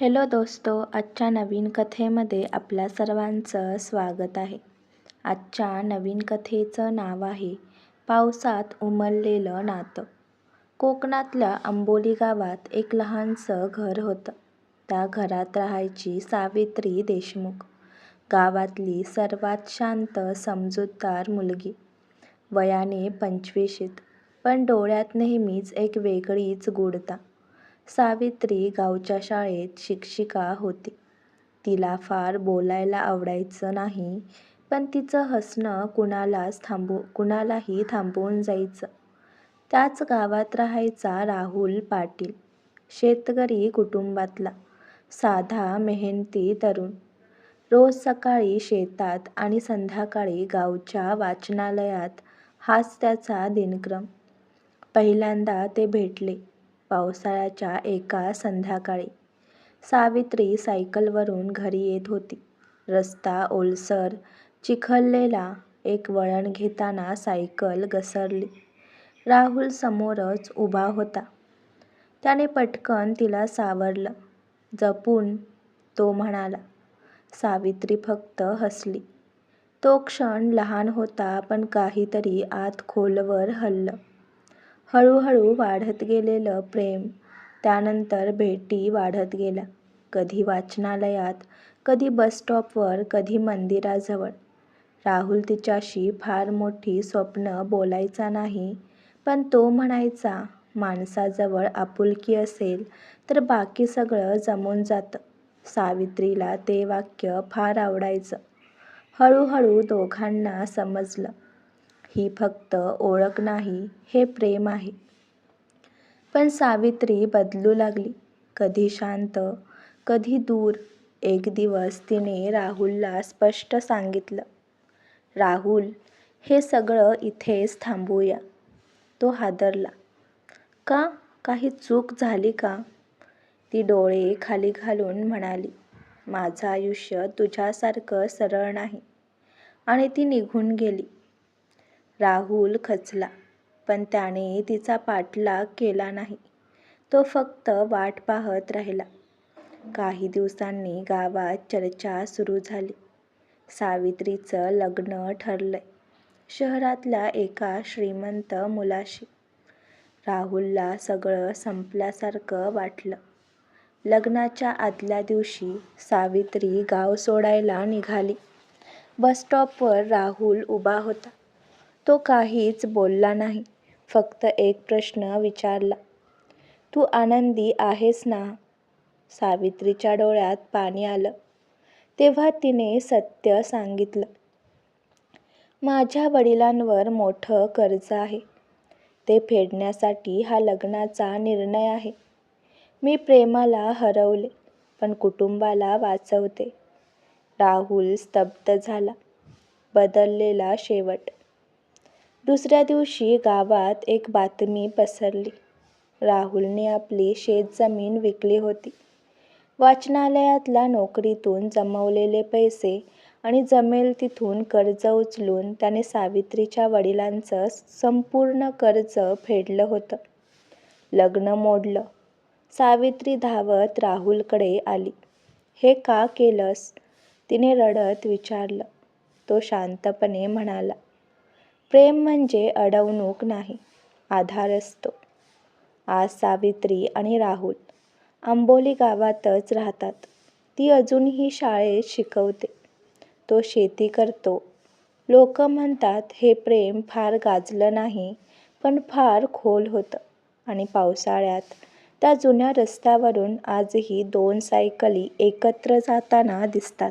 Hello दोस्तो आजच्या नवीन कथेमध्ये आपल्या सर्वांचं स्वागत आहे. आजच्या नवीन कथेचं नाव आहे पावसात उमललेलं नातं. कोकणातल्या आंबोली गावात एक लहानसं घर होतं. त्या घरात राहायची सावित्री देशमुख. गावातली सर्वात शांत समजूतदार मुलगी. वयाने पंचवीशीत पण डोळ्यात नेहमीच एक वेगळीच गुढता. सावित्री गावच्या शाळेत शिक्षिका होती. तिला फार बोलायला आवडायचं नाही पण तिचं हसणं कुणालाच थांबू कुणालाही थांबवून जायचं. त्याच गावात राहायचा राहुल पाटील शेतकरी कुटुंबातला साधा मेहनती तरुण. रोज सकाळी शेतात आणि संध्याकाळी गावच्या वाचनालयात हाच त्याचा दिनक्रम. पहिल्यांदा ते भेटले. पावसाळ्याच्या एका संध्याकाळी. सावित्री सायकलवरून घरी येत होती. रस्ता ओलसर चिखललेला एक वळण घेताना सायकल घसरली. राहुल समोरच उभा होता. त्याने पटकन तिला सावरलं. जपून तो म्हणाला सावित्री फक्त हसली. तो क्षण लहान होता पण काहीतरी आत खोलवर हललं. हळूहळू वाढत गेलेलं प्रेम. त्यानंतर भेटी वाढत गेल्या. कधी वाचनालयात कधी बसस्टॉपवर कधी मंदिराजवळ. राहुल तिच्याशी फार मोठी स्वप्न बोलायचा नाही पण तो म्हणायचा माणसाजवळ आपुलकी असेल तर बाकी सगळं जमून जातं. सावित्रीला ते वाक्य फार आवडायचं. हळूहळू दोघांना समजलं. ही फक्त ओळख नाही हे प्रेम आहे. पण सावित्री बदलू लागली. कधी शांत कधी दूर. एक दिवस तिने राहुलला स्पष्ट सांगितलं राहुल हे सगळं इथेच थांबूया. तो हादरला का? काही चूक झाली का? ती डोळे खाली घालून म्हणाली माझं आयुष्य तुझ्यासारखं सरळ नाही. आणि ती निघून गेली. राहुल खचला पण त्याने तिचा पाठलाग केला नाही. तो फक्त वाट पाहत राहिला. काही दिवसांनी गावात चर्चा सुरू झाली. सावित्रीचं लग्न ठरलंय. शहरातल्या एका श्रीमंत मुलाशी. राहुलला सगळं संपल्यासारखं वाटलं. लग्नाच्या आदल्या दिवशी सावित्री गाव सोडायला निघाली. बसस्टॉपवर राहुल उभा होता. तो काहीच बोलला नाही. फक्त एक प्रश्न विचारला. तू आनंदी आहेस ना? सावित्रीच्या डोळ्यात पाणी आलं. तेव्हा तिने सत्य सांगितलं. माझ्या वडिलांवर मोठं कर्ज आहे. ते फेडण्यासाठी हा लग्नाचा निर्णय आहे. मी प्रेमाला हरवले पण कुटुंबाला वाचवते. राहुल स्तब्ध झाला. बदललेला शेवट. दुसऱ्या दिवशी गावात एक बातमी पसरली. राहुलने आपली शेतजमीन विकली होती. वाचनालयातला नोकरीतून जमवलेले पैसे आणि जमेल तिथून कर्ज उचलून त्याने सावित्रीच्या वडिलांचं संपूर्ण कर्ज फेडलं होतं. लग्न मोडलं. सावित्री धावत राहुलकडे आली. हे का केलंस? तिने रडत विचारलं. तो शांतपणे म्हणाला. प्रेम म्हणजे अडवणूक नाही आधार असतो. आज सावित्री आणि राहुल आंबोली गावातच राहतात. ती अजूनही शाळेत शिकवते. तो शेती करतो. लोक म्हणतात हे प्रेम फार गाजलं नाही पण फार खोल होतं. आणि पावसाळ्यात त्या जुन्या रस्त्यावरून आजही दोन सायकली एकत्र जाताना दिसतात.